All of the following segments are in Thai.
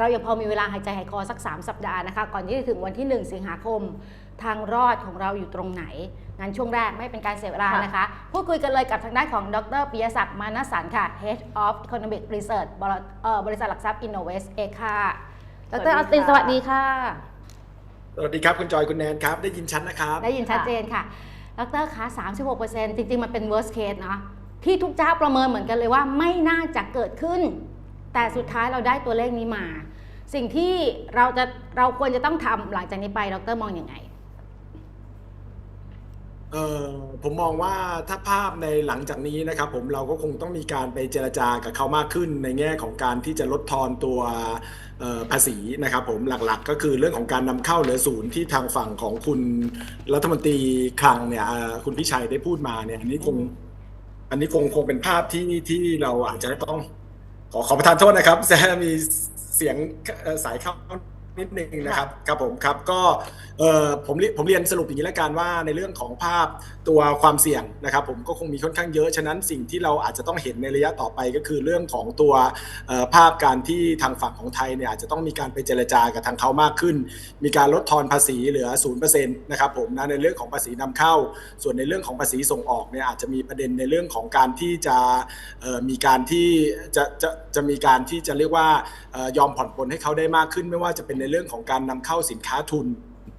เรายังพอมีเวลาหายใจหายคอสัก 3 สัปดาห์นะคะ ก่อนที่จะถึงวันที่ 1 สิงหาคม ทางรอดของเราอยู่ตรงไหน งั้นช่วงแรกไม่เป็นการเสียเวลานะคะ พูดคุยกันเลยกับทางด้านของดรปิยศักดิ์มานสันค่ะ Head of Economic Research บริเอ่อบริษัทหลักทรัพย์ Innovest เอค่ะดรออสตินสวัสดีค่ะสวัสดีครับ คุณจอยคุณแนนครับ ได้ยินชัดนะครับ ได้ยินชัดเจนค่ะดรคะ36%จริง ๆ มันเป็น worst case เนอะที่ทุกเจ้าประเมินเหมือนกันเลยว่าไม่น่าจะเกิดขึ้น แต่สุดท้ายเราได้ตัวเลขนี้มา สิ่งที่เราจะเราควรจะต้องทำหลังจากนี้ไปดรมองอยังไงเอ่อผมมองว่าถ้าภาพในหลังจากนี้นะครับ ผมเราก็คงต้องมีการไปเจรจากับเขามากขึ้นในแง่ของการที่จะลดทอนตัวภาษีนะครับ ผมหลักๆ ก็คือเรื่องของการนำเข้าเหลือศูนย์ที่ทางฝั่งของคุณรัฐมนตรีคลังเนี่ยคุณพิชัยได้พูดมาเนี่ยอันนี้คงอันนี้คงคงเป็นภาพที่ที่เราอาจจะต้องขอขอประทานโทษนะครับแซมมี เสียงสายเข้านิดนึงนะครับครับผมครับก็ผมผมเรียนสรุปอย่างนี้ละกันว่าในเรื่องของภาพตัวความเสี่ยงนะครับผมก็คงมีค่อนข้างเยอะ ฉะนั้นสิ่งที่เราอาจจะต้องเห็นในระยะต่อไปก็คือเรื่องของตัวภาพการที่ทางฝั่งของไทยเนี่ยอาจจะต้องมีการไปเจรจากับทางเขามากขึ้น มีการลดทอนภาษีเหลือ0%นะครับผมนะในเรื่องของภาษีนำเข้า ส่วนในเรื่องของภาษีส่งออกเนี่ยอาจจะมีประเด็นในเรื่องของการที่จะมีการที่จะจะจะมีการที่จะเรียกว่ายอมผ่อนปลนให้เขาได้มากขึ้น ไม่ว่าจะเป็นในเรื่องของการนำเข้าสินค้าทุน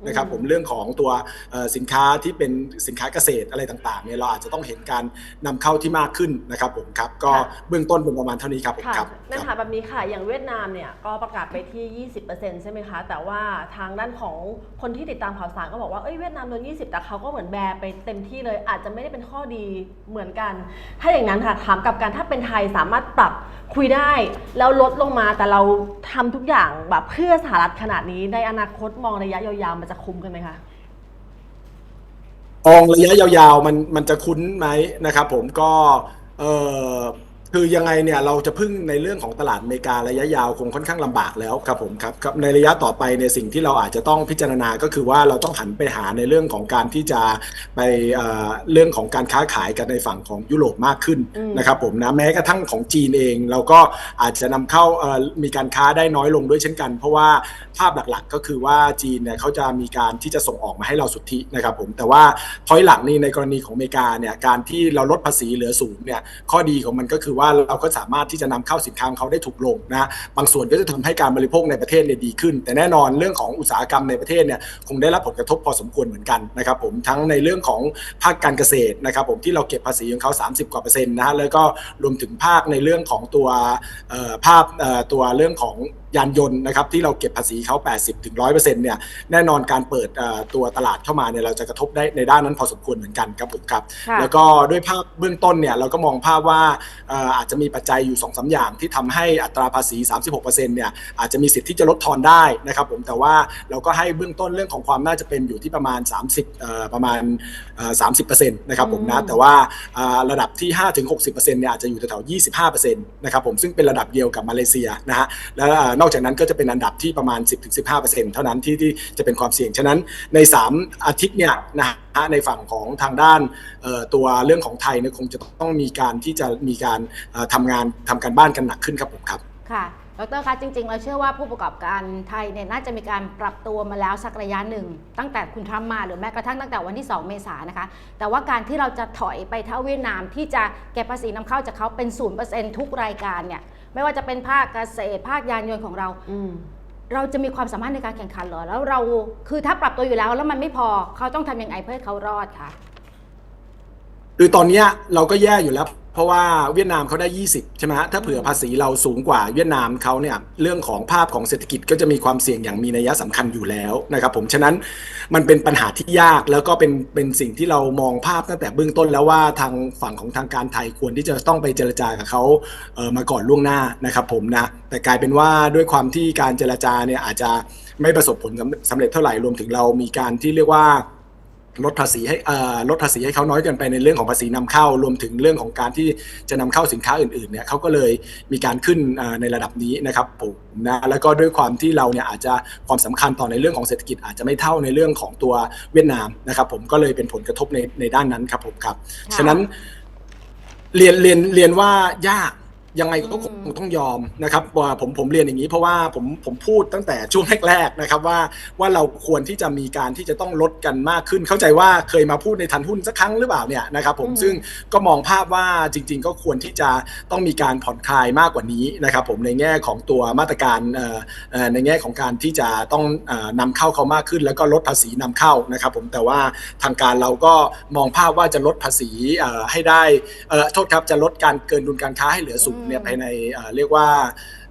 นะครับผมเรื่องของตัวเอ่อสินค้าที่เป็นสินค้าเกษตรอะไรต่างๆเนี่ยเราอาจจะต้องเห็นการนำเข้าที่มากขึ้นนะครับผมครับก็ค่ะเบื้องต้นเป็นประมาณเท่านี้ครับผมค่ะครับนั่นครับค่ะแบบนี้ค่ะอย่างเวียดนามเนี่ยก็ประกาศไปที่ 20%ใช่ไหมคะ แต่ว่าทางด้านของคนที่ติดตามข่าวสารก็บอกว่าเอ้ยเวียดนามโดน 20 แต่เขาก็เหมือนแบร์ไปเต็มที่เลย อาจจะไม่ได้เป็นข้อดีเหมือนกัน ถ้าอย่างนั้นค่ะถามกลับการถ้าเป็นไทยสามารถปรับคุยได้แล้วลดลงมาแต่เราทำทุกอย่างแบบเพื่อสหรัฐขนาดนี้ในอนาคตมองระยะยาวๆมันจะคุ้มกันไหมคะมองระยะยาวๆมันมันจะคุ้นไหมนะครับ ผมก็เออ คือยังไงเนี่ยเราจะพึ่งในเรื่องของตลาดอเมริการะยะยาวคงค่อนข้างลำบากแล้วครับผมครับครับในระยะต่อไปในยสิ่งที่เราอาจจะต้องพิจารณาก็คือว่าเราต้องหันไปหาในเรื่องของการที่จะไปเอ่อเรื่องของการค้าขายกันในฝั่งของยุโรปมากขึ้นอืมนะครับผมนะแม้กระทั่งของจีนเอง เราก็อาจจะนำเข้าเอ่อมีการค้าได้น้อยลงด้วยเช่นกัน เพราะว่าภาพหลักๆ ก็คือว่าจีนเนี่ยเขาจะมีการที่จะส่งออกมาให้เราสุทธินะครับผมแต่ว่าพอยหลังนี่ในกรณีของอเมริกาเนี่ยการที่เราลดภาษีเหลือศูนย์เนี่ยข้อดีของมันก็คือว่าเราก็สามารถที่จะนำเข้าสินค้าของเขาได้ถูกลงนะบางส่วนก็จะทำให้การบริโภคในประเทศเนี่ยดีขึ้น แต่แน่นอนเรื่องของอุตสาหกรรมในประเทศเนี่ยคงได้รับผลกระทบพอสมควรเหมือนกันนะครับผมทั้งในเรื่องของภาคการเกษตรนะครับผมที่เราเก็บภาษีของเขา 30 กว่าเปอร์เซ็นต์นะฮะแล้วก็รวมถึงภาคในเรื่องของตัวภาพตัวเรื่องของ ยานยนต์นะครับที่เราเก็บภาษีเขา80ถึง100%เนี่ยแน่นอนการเปิดเอ่อตัวตลาดเข้ามาเนี่ยเราจะกระทบได้ในด้านนั้นพอสมควรเหมือนกันครับผมครับค่ะแล้วก็ด้วยภาพเบื้องต้นเนี่ยเราก็มองภาพว่าเอ่ออาจจะมีปัจจัยอยู่2อสอย่างที่ทำให้อัตราภาษี 36%เนี่ยอาจจะมีสิทธิ์ที่จะลดทอนได้นะครับผมแต่ว่าเราก็ให้เบื้องต้นเรื่องของความน่าจะเป็นอยู่ที่ประมาณ 30เอ่อประมาณเอ่อ30%นะครับผมนะอืมแต่ว่าอ่าระดับที่ 5-60%เนี่ยอาจจะอยู่แถวๆ25%นะครับผมซึ่งเป็นระดับเดียวกับมาเลเซียนะฮะแล้วเอ่อนอกจากนั้นก็จะเป็นอันดับที่ประมาณ 10-15%เท่านั้นที่ที่จะเป็นความเสี่ยง ฉะนั้นใน 3 อาทิตย์เนี่ยนะฮะในฝั่งของทางด้านตัวเรื่องของไทยเนี่ยคงจะต้องมีการที่จะมีการเอ่อทำงานทำการบ้านกันหนักขึ้นครับผมครับ ค่ะดรคะจริงๆเราเชื่อว่าผู้ประกอบการไทยเนี่ยน่าจะมีการปรับตัวมาแล้วสักระยะหนึ่ง ตั้งแต่คุณทรัมป์มาหรือแม้กระทั่งตั้งแต่วันที่ 2 เมษายนนะคะ แต่ว่าการที่เราจะถอยไปเท่าเวียดนามที่จะเก็บภาษีนำเข้าจากเขาเป็น 0%ทุกรายการเนี่ย ไม่ว่าจะเป็นภาคเกษตรภาคยานยนต์ของเรา อืม เราจะมีความสามารถในการแข่งขันเหรอ แล้วเราคือถ้าปรับตัวอยู่แล้วแล้วมันไม่พอเขาต้องทำยังไงเพื่อให้เขารอดคะ คือตอนเนี้ยเราก็แย่อยู่แล้ว เพราะว่าเวียดนามเขาได้ 20 ใช่ไหมฮะถ้าเผื่อภาษีเราสูงกว่าเวียดนามเขาเนี่ยเรื่องของภาพของเศรษฐกิจก็จะมีความเสี่ยงอย่างมีนัยสำคัญอยู่แล้วนะครับผมฉะนั้นมันเป็นปัญหาที่ยากแล้วก็เป็นเป็นสิ่งที่เรามองภาพตั้งแต่เบื้องต้นแล้วว่าทางฝั่งของทางการไทยควรที่จะต้องไปเจรจากับเขาเออมาก่อนล่วงหน้านะครับผมนะแต่กลายเป็นว่าด้วยความที่การเจรจาเนี่ยอาจจะไม่ประสบผลสำสำเร็จเท่าไหร่รวมถึงเรามีการที่เรียกว่า ลดภาษีให้เอ่อลดภาษีให้เขาน้อยเกินไปในเรื่องของภาษีนำเข้า รวมถึงเรื่องของการที่จะนำเข้าสินค้าอื่นๆเนี่ยเขาก็เลยมีการขึ้นเอ่อในระดับนี้นะครับผมนะแล้วก็ด้วยความที่เราเนี่ยอาจจะความสำคัญต่อในเรื่องของเศรษฐกิจอาจจะไม่เท่าในเรื่องของตัวเวียดนามนะครับ ผมก็เลยเป็นผลกระทบในในด้านนั้นครับผมครับค่ะฉะนั้นเรียนเรียนเรียนว่ายาก ยังไงก็คงต้องยอมนะครับว่าผมผมเรียนอย่างนี้เพราะว่าผมผมพูดตั้งแต่ช่วงแรกๆนะครับว่าว่าเราควรที่จะมีการที่จะต้องลดกันมากขึ้น เข้าใจว่าเคยมาพูดในทันหุ้นสักครั้งหรือเปล่าเนี่ยนะครับผมอืมซึ่งก็มองภาพว่าจริง ๆ ก็ควรที่จะต้องมีการผ่อนคลายมากกว่านี้นะครับผมในแง่ของตัวมาตรการเอ่อเอ่อในแง่ของการที่จะต้องเอ่อนำเข้าเขามากขึ้น แล้วก็ลดภาษีนำเข้านะครับผมแต่ว่าทางการเราก็มองภาพว่าจะลดภาษีเอ่อให้ได้เอ่อโทษครับจะลดการเกินดุลการค้าให้เหลือศูนย์เนี่ยอืมภายในเอ่อเรียกว่า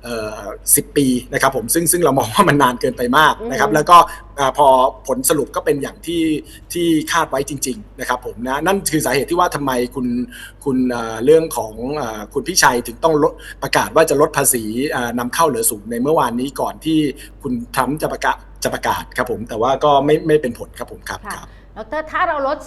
เอ่อสิปีนะครับผมซึ่งซึ่งเรามองว่ามันนานเกินไปมากนะครับอืมแล้วก็เอ่อพอผลสรุปก็เป็นอย่างที่ที่คาดไว้จริงๆนะครับผมนะนั่นคือสาเหตุที่ว่าทำไมคุณคุณเอ่อเรื่องของเอ่อคุณพิชัยถึงต้องลดประกาศว่าจะลดภาษีเอ่อนำเข้าเหลือศูนย์ในเมื่อวานนี้ก่อนที่คุณทรัมป์จะประกาศจะประกาศครับผม แต่ว่าก็ไม่ไม่เป็นผลครับผมครับค่ะครับดรถ้าเราลด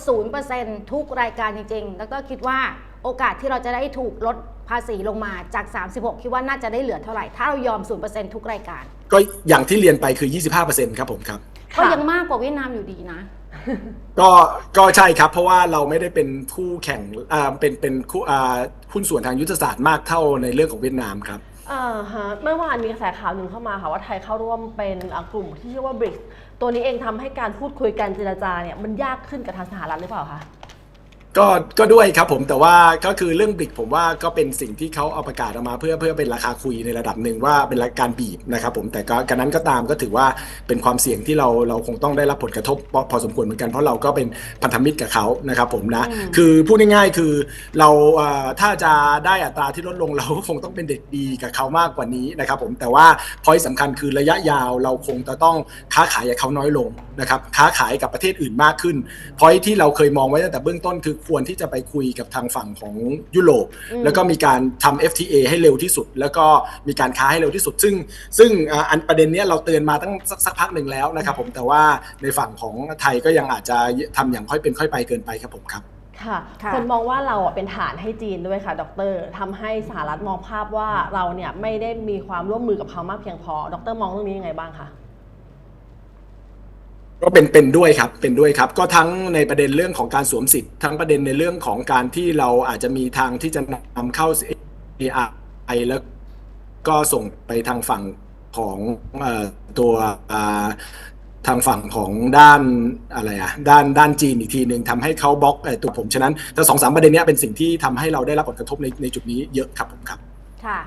0%ทุกรายการจริงๆดรคิดว่า โอกาสที่เราจะได้ถูกลดภาษีลงมาจาก 36 คิดว่าน่าจะได้เหลือเท่าไหร่ ถ้าเรายอม 0%ทุกรายการ ก็อย่างที่เรียนไปคือ 25%ครับผมครับ ก็ยังมากกว่าเวียดนามอยู่ดีนะ ก็ก็ใช่ครับ เพราะว่าเราไม่ได้เป็นคู่แข่งอ่าเป็นเป็นคู่อ่าหุ้นส่วนทางยุทธศาสตร์มากเท่าในเรื่องของเวียดนามครับอ่าฮะเมื่อวานมีกระแสข่าวหนึ่งเข้ามาค่ะว่าไทยเข้าร่วมเป็นอ่ากลุ่มที่ชื่อว่า BRICS ตัวนี้เองทำให้การพูดคุยการเจรจาเนี่ยมันยากขึ้นกับทางสหรัฐหรือเปล่าคะ ก็ก็ด้วยครับผมแต่ว่าก็คือเรื่องบริกผมว่าก็เป็นสิ่งที่เขาเอาประกาศออกมาเพื่อเพื่อเป็นราคาคุยในระดับหนึ่งว่าเป็นการบีบนะครับผมแต่ก็การนั้นก็ตามก็ถือว่าเป็นความเสี่ยงที่เราเราคงต้องได้รับผลกระทบพอพอสมควรเหมือนกันเพราะเราก็เป็นพันธมิตรกับเขานะครับผมนะอืมคือพูดง่ายๆคือเราเอ่อถ้าจะได้อัตราที่ลดลงเราก็คงต้องเป็นเด็กดีกับเขามากกว่านี้นะครับผมแต่ว่าพอยสำคัญคือระยะยาวเราคงจะต้องค้าขายกับเขาน้อยลงนะครับค้าขายกับประเทศอื่นมากขึ้นพอยที่เราเคยมองไว้ตั้งแต่เบื้องต้นคือควรที่จะไปคุยกับทางฝั่งของยุโรปอืมแล้วก็มีการทำ FTA ให้เร็วที่สุด แล้วก็มีการค้าให้เร็วที่สุด ซึ่งซึ่งอ่าอันประเด็นเนี้ยเราเตือนมาตั้งสักสักพักหนึ่งแล้วนะครับผมแต่ว่าในฝั่งของไทยก็ยังอาจจะทำอย่างค่อยเป็นค่อยไปเกินไปครับผมครับค่ะค่ะคนมองว่าเราอะเป็นฐานให้จีนด้วยค่ะดรทำให้สหรัฐมองภาพว่าเราเนี่ยไม่ได้มีความร่วมมือกับเขามากเพียงพอดรมองเรื่องนี้ยังไงบ้างคะ ก็เป็นเป็นด้วยครับเป็นด้วยครับ ก็ทั้งในประเด็นเรื่องของการสวมสิทธิ์ทั้งประเด็นในเรื่องของการที่เราอาจจะมีทางที่จะนำเข้า AI แล้วก็ส่งไปทางฝั่งของอตัวทางฝั่งของด้านอะไรอะด้านด้านจีนอีกทีหนึ่งทำให้เขาบล็อกตัวผมฉะนั้นแต่สองสามประเด็นนี้เป็นสิ่งที่ทำให้เราได้รับผลกระทบในในจุดนี้เยอะครับผมครับ ค่ะ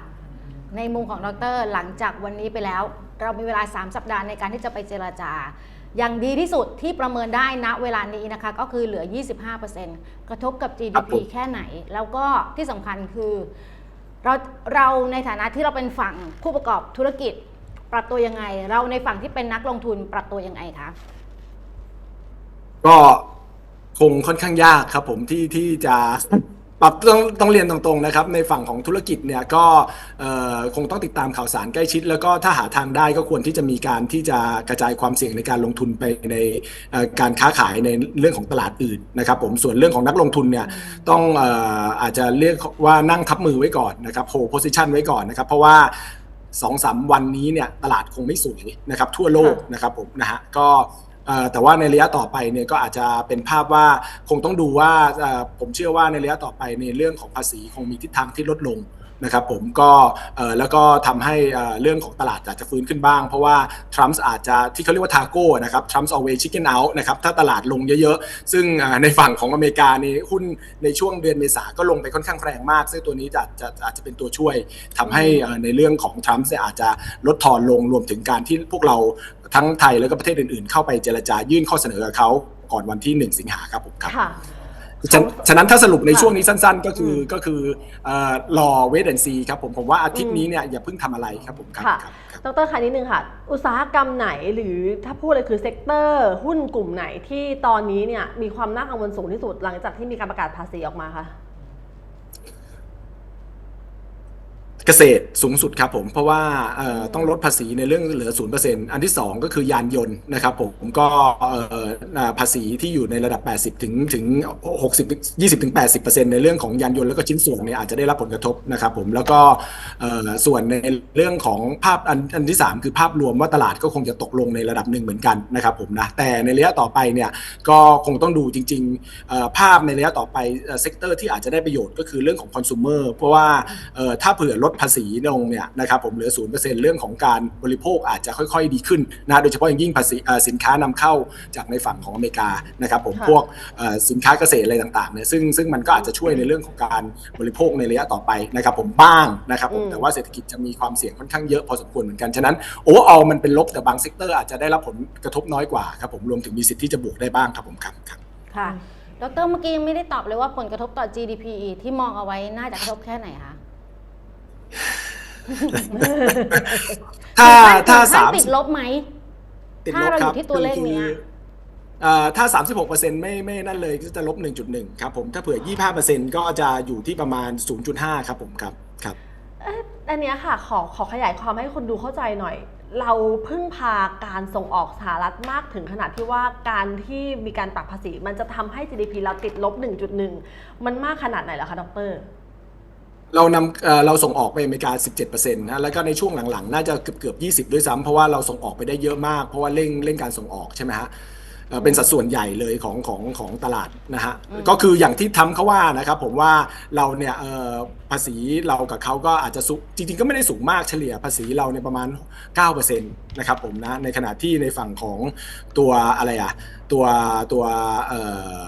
ในมุมของดรหลังจากวันนี้ไปแล้ว เรามีเวลา 3 สัปดาห์ในการที่จะไปเจราจาอย่างดีที่สุดที่ประเมินได้ณเวลานี้นะคะ ก็คือเหลือ 25%กระทบกับครับ GDP ผมแค่ไหน แล้วก็ที่สำคัญคือ เราเราในฐานะที่เราเป็นฝั่งผู้ประกอบธุรกิจ ปรับตัวยังไง เราในฝั่งที่เป็นนักลงทุนปรับตัวยังไงคะก็คงค่อนข้างยากครับผมที่ที่จะ ปรับต้องต้องเรียนตรงๆนะครับในฝั่งของธุรกิจเนี่ยก็คงต้องติดตามข่าวสารใกล้ชิด แล้วก็ถ้าหาทางได้ก็ควรที่จะมีการที่จะกระจายความเสี่ยงในการลงทุนไปในการค้าขายในเรื่องของตลาดอื่นนะครับผมส่วนเรื่องของนักลงทุนเนี่ยต้องอออาจจะเรียกว่านั่งทับมือไว้ก่อนนะครับโฮโพซิชันไว้ก่อนนะครับ เพราะว่าสองสามวันนี้เนี่ยตลาดคงไม่สวยนะครับทั่วโลกนะครับผมนะฮะก็ แต่ว่าในระยะต่อไปเนี่ยก็อาจจะเป็นภาพว่าคงต้องดูว่าผมเชื่อว่าในระยะต่อไปในเรื่องของภาษีคงมีทิศทางที่ลดลง นะครับผมก็เอ่อแล้วก็ทำให้เรื่องของตลาดอาจจะฟื้นขึ้นบ้าง เพราะว่าทรัมป์อาจจะที่เขาเรียกว่าทาโก้นะครับทรัมป์ always chicken out นะครับถ้าตลาดลงเยอะๆ ซึ่งในฝั่งของอเมริกานี่หุ้นในช่วงเดือนเมษาก็ลงไปค่อนข้างแรงมาก ซึ่งตัวนี้จะจะอาจจะเป็นตัวช่วยทำให้ในเรื่องของทรัมป์อาจจะลดทอนลงรวมถึงการที่พวกเราทั้งไทยแล้วก็ประเทศอื่นๆ เข้าไปเจรจายื่นข้อเสนอกับเขาก่อนวันที่ 1 สิงหาครับผมครับ ฉะฉะนั้นถ้าสรุปในค่ะช่วงนี้สั้น ๆ ก็คืออมก็คือเอ่อรอเวทแอนซีครับผมผมว่าอาทิตย์นี้เนี่ยอย่าเพิ่งทำอะไรครับผมครับค่ะ ครับครับ ดรคะนิดนึงค่ะ อุตสาหกรรมไหนหรือถ้าพูดเลยคือเซกเตอร์ หุ้นกลุ่มไหนที่ตอนนี้เนี่ยมีความน่ากังวลสูงที่สุดหลังจากที่มีการประกาศภาษีออกมาคะ เกษตรสูงสุดครับผม เพราะว่าต้องลดภาษีในเรื่องเหลือ 0%อันที่ 2 ก็คือยานยนต์นะครับผม ก็ภาษีที่อยู่ในระดับ 80 ถึงถึง 60 20ถึง80%ในเรื่องของยานยนต์แล้วก็ชิ้นส่วนเนี่ยอาจจะได้รับผลกระทบนะครับผม แล้วก็ส่วนในเรื่องของภาพอันอันที่ 3 คือภาพรวมว่าตลาดก็คงจะตกลงในระดับหนึ่งเหมือนกันนะครับผมนะ แต่ในระยะต่อไปเนี่ยก็คงต้องดูจริงๆภาพในระยะต่อไปเซกเตอร์ที่อาจจะได้ประโยชน์ก็คือเรื่องของคอน sumer เพราะว่าถ้าเผื่อลดภาษีลงเนี่ยนะครับผมเหลือ0%เรื่องของการบริโภคอาจจะค่อยๆ ดีขึ้นนะโดยเฉพาะอย่างยิ่งภาษีเอ่อสินค้านำเข้าจากในฝั่งของอเมริกานะครับผมค่ะพวกเอ่อสินค้าเกษตรอะไรต่างๆเนี่ยซึ่งซึ่งมันก็อาจจะช่วยในเรื่องของการบริโภคในระยะต่อไปนะครับผมบ้างนะครับผมอืมแต่ว่าเศรษฐกิจจะมีความเสี่ยงค่อนข้างเยอะพอสมควรเหมือนกันฉะนั้นโอเวอร์ออมันเป็นลบแต่บางเซกเตอร์อาจจะได้รับผลกระทบน้อยกว่าครับผมรวมถึงมีสิทธิ์ที่จะบวกได้บ้างครับผมครับครับค่ะดรเมื่อกี้ยังไม่ได้ตอบเลยว่าผลกระทบต่อ GDP ที่มองเอาไว้น่าจะกระทบแค่ไหนคะ ถ้าถึงขั้นถ้าถึงขั้นสามติดลบไหมติดถ้าลบเราคอยู่รับที่ตัวเลขเนี้ยคือเอ่อถ้า 36%ไม่ไม่นั่นเลยก็จะลบ 1.1 ครับผมถ้าเผื่อ 25%ก็จะอยู่ที่ประมาณ 0.5 ครับผมครับครับเอ๊ะอันเนี้ยค่ะขอขอขยายความให้คนดูเข้าใจหน่อย เราพึ่งพาการส่งออกสหรัฐมากถึงขนาดที่ว่าการที่มีการปรับภาษี มันจะทำให้ GDP เราติดลบ 1.1 มันมากขนาดไหนแล้วคะดร เรานำเอ่อเราส่งออกไปอเมริกา 17%นะแล้วก็ในช่วงหลังๆ น่าจะเกือบเกือบ20 ด้วยซ้ำเพราะว่าเราส่งออกไปได้เยอะมาก เพราะว่าเร่งเร่งการส่งออกใช่ไหมฮะเอ่อเป็นสัดส่วนใหญ่เลยของของของตลาดนะฮะอืม ก็คืออย่างที่ทำเขาว่านะครับผมว่าเราเนี่ยเอ่อภาษีเรากับเขาก็อาจจะสูงจริงๆ ก็ไม่ได้สูงมากเฉลี่ยภาษีเราเนี่ยประมาณ 9%นะครับผมนะในขณะที่ในฝั่งของตัวอะไรอะตัวตัวเอ่อ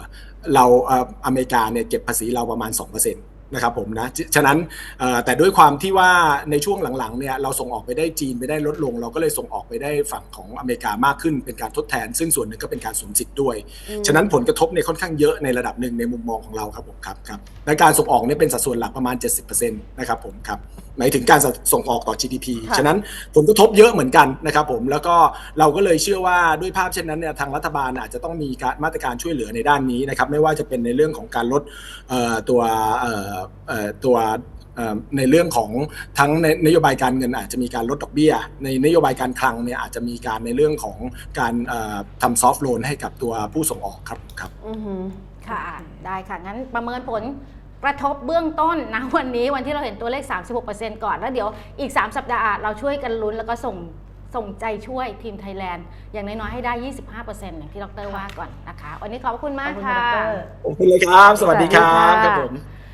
เราเอ่ออเมริกาเนี่ยเก็บภาษีเราประมาณ 2% นะครับผมนะฉะฉะนั้นเอ่อแต่ด้วยความที่ว่าในช่วงหลังๆเนี่ยเราส่งออกไปได้จีนไปได้ลดลง เราก็เลยส่งออกไปได้ฝั่งของอเมริกามากขึ้นเป็นการทดแทน ซึ่งส่วนหนึ่งก็เป็นการสูญสิทธิ์ด้วยอืมฉะนั้นผลกระทบเนี่ยค่อนข้างเยอะในระดับหนึ่งในมุมมองของเราครับผมครับครับและการส่งออกเนี่ยเป็นสัดส่วนหลักประมาณ 70%นะครับผมครับหมายถึงการส่งออกต่อ GDP ค่ะฉะนั้นผลกระทบเยอะเหมือนกันนะครับผมแล้วก็เราก็เลยเชื่อว่าด้วยภาพเช่นนั้นเนี่ยทางรัฐบาลอาจจะต้องมีการมาตรการช่วยเหลือในด้านนี้นะครับไม่ว่าจะเป็นในเรื่องของการลดเอ่อตัวเอ่อเอ่อตัวเอ่อในเรื่องของทั้งในนโยบายการเงินอาจจะมีการลดดอกเบี้ย ในนโยบายการคลังเนี่ยอาจจะมีการในเรื่องของการเอ่อทำซอฟท์โลนให้กับตัวผู้ส่งออกครับครับอือหือค่ะได้ค่ะ งั้นประเมินผลกระทบเบื้องต้นนะวันนี้วันที่เราเห็นตัวเลข 36%ก่อน แล้วเดี๋ยวอีก 3 สัปดาห์เราช่วยกันลุ้นแล้วก็ส่งส่งใจช่วยทีมไทยแลนด์ อย่างน้อยๆ ให้ได้ 25%อย่างที่ดรว่าก่อนนะคะ วันนี้ขอบพระคุณขมาอกบคุณค่ะค่ะดรขอบคุณเลยครับ สวัสดีครับสวัสดีค่ะครับผม